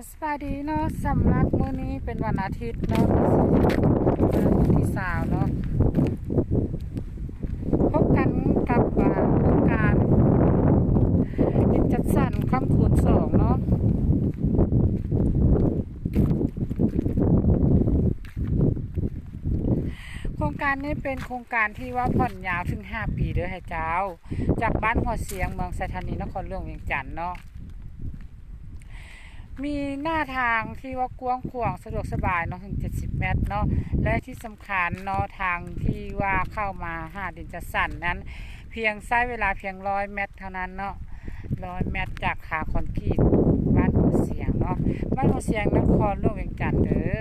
อ่าสวัสดีเนาะสำหรับมื้อนี้เป็นวันอาทิตย์เนาะวันที่สาวเนาะพบกันกับโครงการดินจัดสรรคำคูณสองเนาะโครงการนี้เป็นโครงการที่ว่าผ่อนยาวถึง 5 ปีเด้อให้เจ้า จากบ้านหัวเสียงเมืองสถานีนครหลวงเวียงจันทน์เนาะ มีหน้าทางที่ว่ากว้างขวางสะดวกสบายเนาะถึง 70 เมตรเนาะและที่สำคัญเนาะทางที่ว่าเข้ามาหาดินจัดสรรนั้น เพียงใช้เวลาเพียงร้อยเมตรเท่านั้นเนาะร้อยเมตรจากขาคอนกรีตบ้านหัวเสียงเนาะบ้านหัวเสียงนครหลวงเวียงจันทน์เด้อ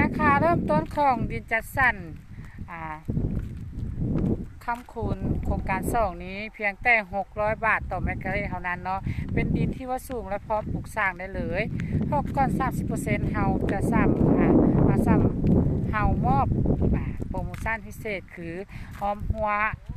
นะคะเริ่มต้นของดินจัดสรรอ่า คำคูณโครงการสองนี้เพียงแต่ 600 บาทต่อเมตรกะเรเท่านั้นเนาะเป็นดินที่ว่าสูงและพร้อมปลูกสร้างได้เลยพอก่อน 30%เฮาจะซ้ำอ่ามาซ้ำเฮามอบโปรโมชั่นพิเศษคือออมหัว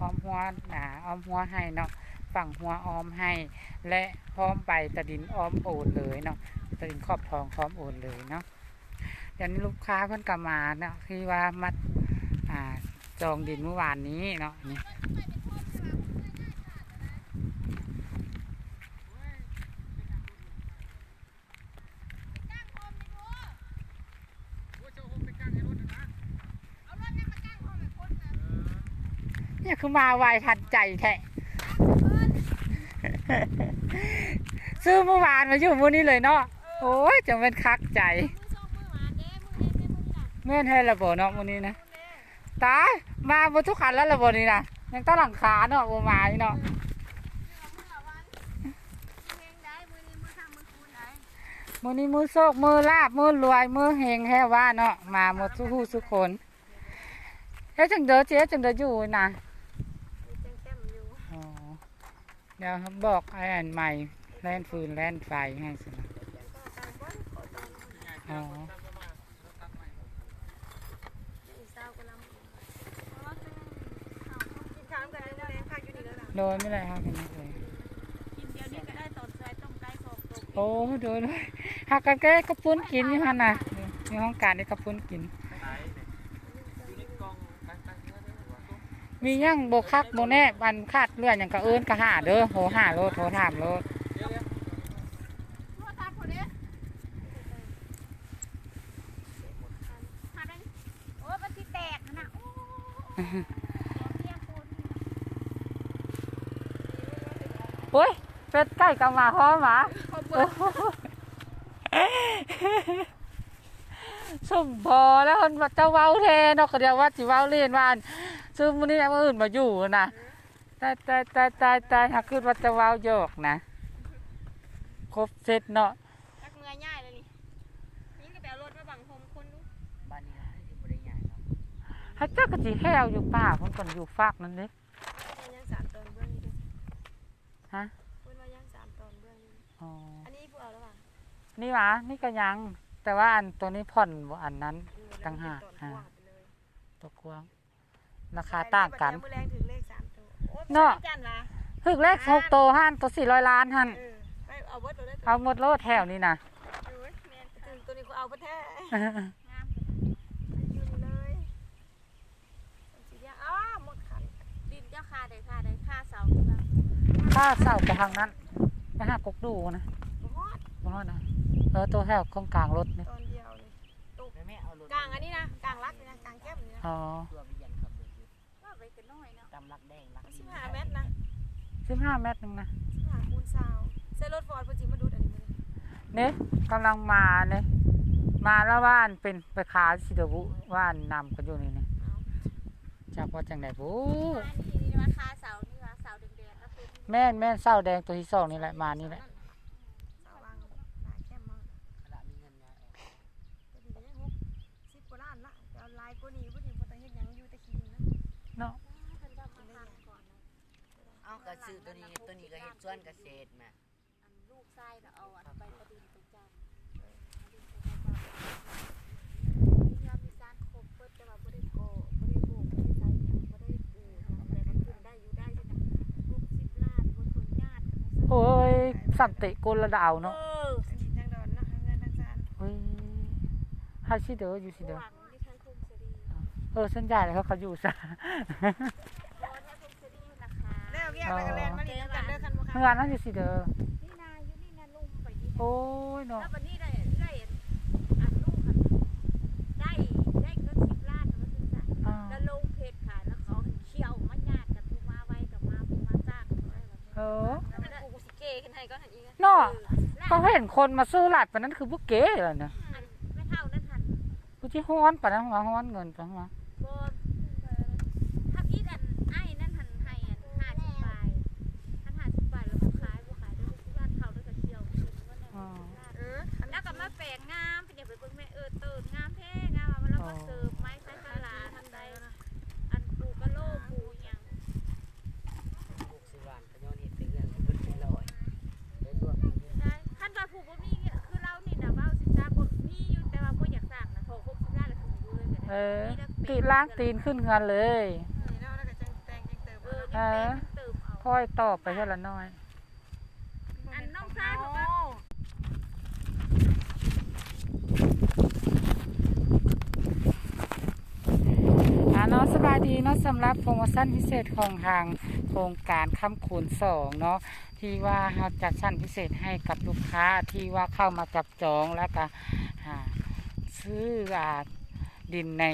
ออมหัวอ่าออมหัวให้เนาะฝั่งหัวออมให้ และพร้อมใบตะดินออมโอนเลยเนาะตะดินขอบทองพร้อมโอนเลยเนาะเดี๋ยวนี้ลูกค้าเพิ่นกลับมาเนาะที่ว่ามัดอ่า จองดินเมื่อวานนี้เนาะนี่เนี่ยคือมาไวทันใจแท้ซื้อเมื่อวานมาอยู่มื้อนี้เลยเนาะโอ้ยจังเป็นคักใจเมื่อนให้ระบบเนาะมื้อนี้นะตาย มาบนทุกขันแล้วระบบนี้นะยังต้องหลังคาเนาะบ่มาอีเนาะมื้อนี้มือโชคมือลาบมือรวยมือเฮงแฮ่ว่าเนาะมาหมดทุกผู้ทุกคนเฮ้ยจังเด้อเจ๊จังเด้ออยู่นะอ๋อเดี๋ยวครับบอกไอ้อันใหม่แล่นฟืนแล่นไฟให้สินะอ๋อ โดนไม่ได้ครับเป็นนักเลยโอ้โดนเลยหักกันแก้กระปุ้นกินอยู่ฮันน่ะในห้องการได้กระปุ้นกิน มีหยังโบคักโบแน่บันคาดเลื่อนอย่างกระเอินกระหาเด้อโหหาโลดโทรถามโลด โอ้ยมันสิแตกนะโอ้เปียกฝน โอ้ย เป็ดไก่กับหมาพร้อมหมาสมพอแล้วคนจะเว้าแทนนาะก็เดียวว่าสิเว้าเล่นวันซึ่งมื้อนี้มื้ออื่นมาอยู่นะตายตายตายตายตายหากคือว่าจะเว้าโยกนะ ครบเสร็จเนาะตักเมื่อยง่ายเลยนี่นี่ก็แปลรถมาบังโฮมคนดูบ้านนี้นะอยู่บริใหญ่เนาะให้เจ้าก็สิแห้วอยู่ป่าเพิ่นก่อนอยู่ฟากนั่นเด้นยังสามตนเบื้องนี้ด้วยฮะ องนี้อ๋ออันนี้พวกเอาแล้วป่ะนี่หวะนี่ก็ยัง แต่ว่าอันตัวนี้ผ่อนบ่อันนั้นเออต่างหากแล้วมันอ่าเป็นตอนกว้างไปเลยตัวกวางราคาต่างกันไปแล้วมื้อแรงถึงเลขสามตัวโอ้ยเนาะไม่จันวะถึกเลขหกโตหันตัวสี่ร้อยล้านหันเออไปเอาเบิดตัวได้ตัวเอาหมดโลดแถวนี้นะเออแม่นถึงตัวนี้กูเอาเบิดแท้เอองามยืนเลยสีเดียวอ้อหมดขันดินเจ้าคาได้ค่าได้ค่าเสาใช่ป่ะถ้าเสาไปทางนั้น ไปหากกดูนะบ่ฮอดบ่ฮอดนะเออตัวแถวของกลางรถนี่ตอนเดียวเลยแม่แม่เอารถกลางอันนี้นะกลางรักนี่นะกลางแก้มนี่นะอ๋อตัววิญญาณขับรถอยู่ก็ไปกันน้อยเนาะตำลักแดงลักสิบห้าเมตรนะสิบห้าเมตรหนึงนะสิบห้าคูณซาวใส่รถฟอร์ดเพิ่นสิมาดูดอันนี้มาเลยเนี่ยกำลังมาเนี่ยมาแล้วว่านเป็นไปขาสิเดบุว่านนำกันอยู่นี่นี่เอาจากว่าจังไดบุอันนี้นี่ว่าคาเสา แม่นแม่นเศร้าแดงตัวที่สองนี่แหละมานี่แหละเสาวางหน้าแก้มมาขณะมีเงินย้ายออกก็ดีก็ยังหกสิบกว่าล้านละแต่เอาลายกว่านี้บ่ดีบ่ต้องเฮ็ดหยังอยู่แต่ขี้ดินนะเนาะเพิ่นจะมาทางก่อนนะเอากระซื้อตัวนี้ตัวนี้ก็เฮ็ดสวนเกษตรแม่อันลูกชายน่ะเอาอันไปประดินไปจ้างยามมีสารครบเปิดแต่ว่าบ่ได้ก่อบ่ได้ปลูกบ่ได้ใส่หยังบ่ได้ปลู กแต่ก็ขึ้นได้อยู่ได้ใช่ไหม60ล้านบ่ทนญาติกันนะโอ้ยสัมติกุลระดาวเนาะเอออันนี้ทางดอนเนาะทางเงินทางซานเฮ้ยฮาชิเดออยู่สิเดอหวังที่ใช้คุมเสรีเออสัญญาเลยเขาเขาอยู่ซะบอใช้คุมเสรีนะคะแล้วแยกแล้วก็แล่นมานี่นำกันเด้อคันบ่เมื่อค่ะวานนั่นอยู่สิเดอนี่นาอยู่นี่นาลุงไปที่โอ้ยเนาะแล้ววันนี้ได้ได้อันลูกค่ะได้ได้เงินสิบล้านมาซื้อจ้ะอ่าแล้วลงเพจขายแล้วเขาเชี่ยวมาญาติกันผู้มาไว้กับมาผู้มาจ้างอะไรแบบนี้ เออแล้วมัน กูสิเกขึ้นให้ก็หันอีกเนาะก็เขาเห็นคนมาซื้อหลัดปานนั้นคือพวกเก๋เลยนะอันไม่เท่านั้นหันผู้ที่ฮ้อนปานนั้นหัวฮ้อนเงินปานนั้นหัวบ อยู่เลยก็เอได้อตีล้างตีนขึ้นเงินเลยนี่เนาะแล้วก็จังแต่งจังเติมเอเอาอเนาะยังเป็นยังเติมเอาค่อยตอบไปเท่าละน้อย อันน้องชายบอกว่าอ่าเนาะสบายดีเนาะสำหรับโปรโมชั่นพิเศษของทางโครงการค้ำคูณสองเนาะที่ว่าเราจัดชั้นพิเศษให้กับลูกค้าที่ว่าเข้ามาจับจองแล้วก็อ่าซื้ออ่า ดินใน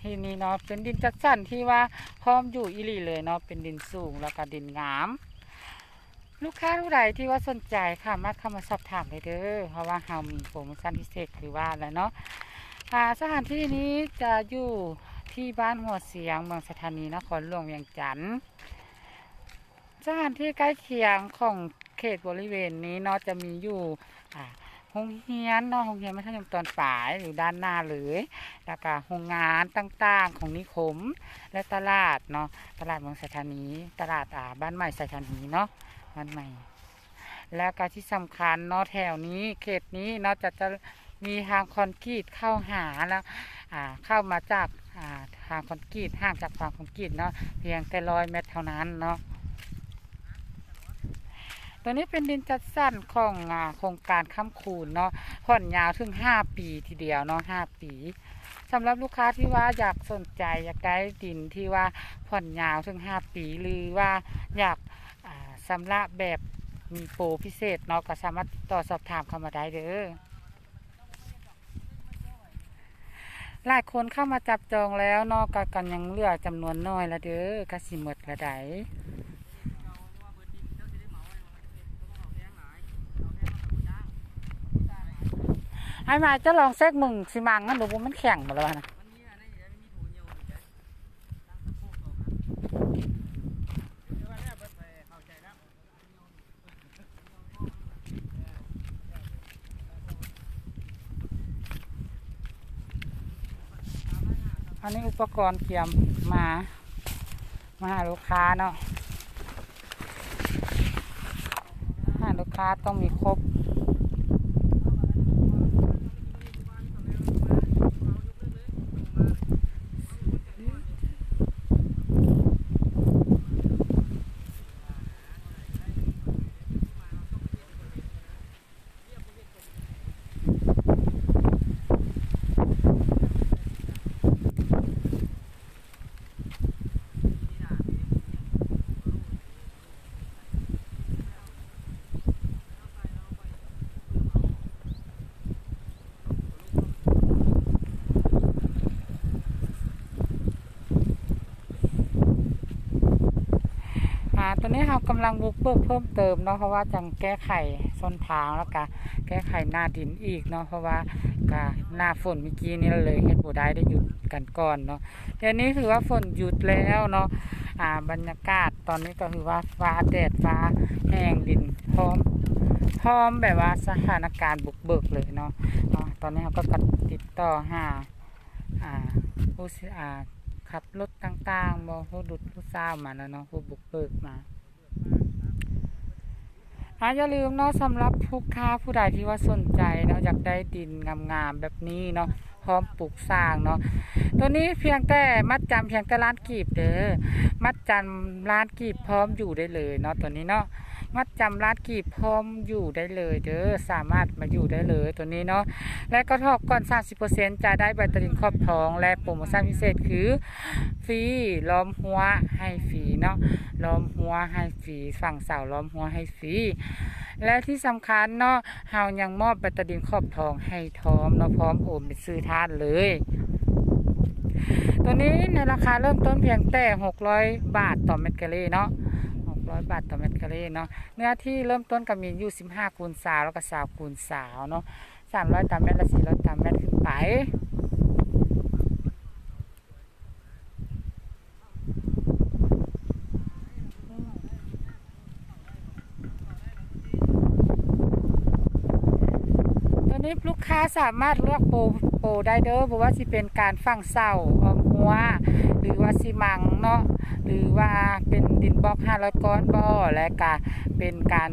ที่นี้เนาะเป็นดินจัดสรรที่ว่าพร้อมอยู่อีหลีเลยเนาะเป็นดินสูงแล้วก็ดินงาม ลูกค้าผู้ใดที่ว่าสนใจค่ะมาเข้ามาสอบถามเลยเด้อเพราะว่าเรามีโปรโมชั่นพิเศษคือว่าแล้วเนาะอ่าสถานที่นี้จะอยู่ที่บ้านหัวเสียงเมืองสถานีนครหลวงเวียงจันทร์สถานที่ใกล้เคียงของเขตบริเวณนี้เนาะจะมีอยู่ อ่าโรงเรียนเนาะโรงเรียนมัธยมตอนปลายอยู่ด้านหน้าเลยแล้วก็โรงงานต่างๆของนิคม และตลาดเนาะตลาดเมืองสถานีตลาดอ่าบ้านใหม่สถานีเนาะบ้านใหม่ แล้วก็ที่สำคัญเนาะแถวนี้เขตนี้เนาะจะจะมีทางคอนกรีตเข้าหาแล้วอ่าเข้ามาจากอ่าทางคอนกรีตห่างจากฝั่งคอนกรีตเนาะเพียงแต่ร้อยเมตรเท่านั้นเนาะ ตัวนี้เป็นดินจัดสรรของอ่าโครงการค้ำคูณเนาะผ่อนยาวถึง 5 ปีทีเดียวเนาะ5ปีสำหรับลูกค้าที่ว่าอยากสนใจอยากได้ดินที่ว่าผ่อนยาวถึง 5 ปี หรือว่าอยากสำรับแบบมีโปรพิเศษเนาะก็สามารถติดต่อสอบถามเข้ามาได้เด้อหลายคนเข้ามาจับจองแล้วเนาะก็กันยังเหลือจำนวนน้อยละเด้อก็สิหมดละได ไอ้มาจะลองเซ็กมึงสิมังนั่นดูว่ามันแข็งหมดแล้วนะอันนี้อุปกรณ์เกี่ยมมามาหาลูกค้าเนาะหาลูกค้าต้องมีครบ อ่าต อนนี้เรากำลังบุกเบิกเพิ่มเติมเนาะเพราะว่าจังแก้ไขส้นทางแล้วก็แก้ไขหน้าดินอีกเนาะเพราะว่าก็หน้าฝนเมื่อกี้นี่เลยเฮ็ดบ่ได้ได้หยุดกันก่อนเนาะเดี๋ยวนี้ถือว่าฝนหยุดแล้วเนาะอ่าบรรยากาศตอนนี้ก็คือว่าฟ้าแดดฟ้าแห้งดินพร้อมพร้อมแบบว่าสถานการณ์บุกเบิกเลยเนาะอ่าตอนนี้เราก็กติดต่อหาอ่าผู้สิอ่าขับรถต่างๆบอผู้ดุดผู้สามาแล้วเนาะผู้บุกเบิกมา ฮะอย่าลืมเนาะสำหรับผู้ค้าผู้ใดที่ว่าสนใจเนาะอยากได้ดินงามๆแบบนี้เนาะ พร้อมปลูกสร้างเนาะตัวนี้เพียงแต่มัดจำเพียงแต่ล้านกีบเด้อมัดจำล้านกีบพร้อมอยู่ได้เลยเนาะตัวนี้เนาะมัดจำล้านกีบพร้อมอยู่ได้เลยเด้อสามารถมาอยู่ได้เลยตัวนี้เนาะและก็ทอกก่อน 30%จะได้แบตเตอรี่ครอบทองและโปรโมชั่นพิเศษคือฟรีล้อมหัวให้ฟรีเนาะล้อมหัวให้ฟรีฝั่งเสาล้อมหัวให้ฟรี และที่สำคัญเนาะเฮายังมอบแบตเตอรี่ครอบทองให้ทอมเนาะพร้อมโอนไปซื้อทานเลย ตัวนี้ในราคาเริ่มต้นเพียงแต่600บาทต่อเม็ดกะเล่เนาะ600บาทต่อเม็ดกะเล่เนาะเนื้อที่เริ่มต้นก็มีอยู่15คูณสาวแล้วก็3คูณสาวเนาะ300ตามเม็ดและ400ตามเม็ดขึ้นไป นี้ลูกค้าสามารถเลือกโปรโปรได้เด้อเพราะว่าสิเป็นการฝังเสาออมหัว หรือว่าซีมังเนาะหรือว่าเป็นดินบล็อก500ก้อนบ่อและก็เป็นการ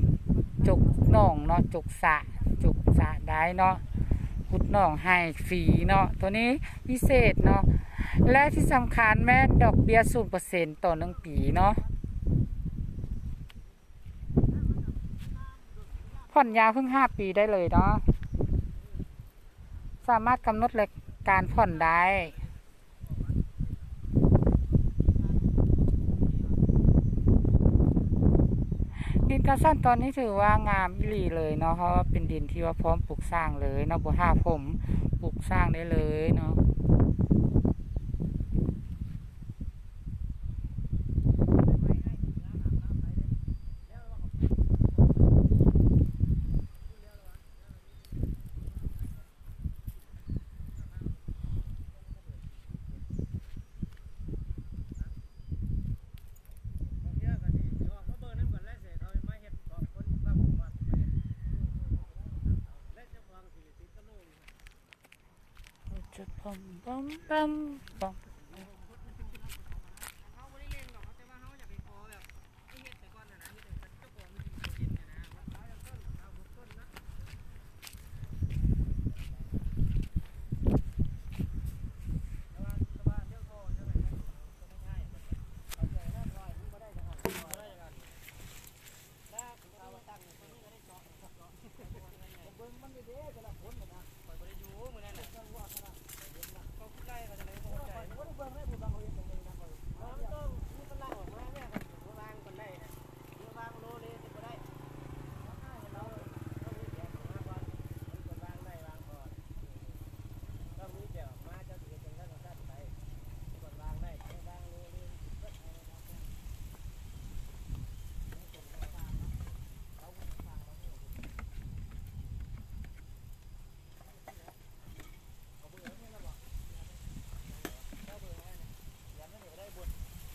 จุกหนองเนาะจุกสะจุกสะได้เนาะขุดหนองให้ฟรีเนาะตัวนี้พิเศษเนาะและที่สำคัญแม่นดอกเบี้ย0%ต่อหนึ่งปีเนาะผ่อนยาวเพิ่ง5ปีได้เลยเนาะ สามารถกำหนดเลยการผ่อนได้ดินกระสั้นตอนนี้ถือว่างามอีหลีเลยเนาะเพราะว่าเป็นดินที่ว่าพร้อมปลูกสร้างเลยเนาะบัวห้าผมปลูกสร้างได้เลยเนาะ bum, bum, bum.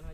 ganó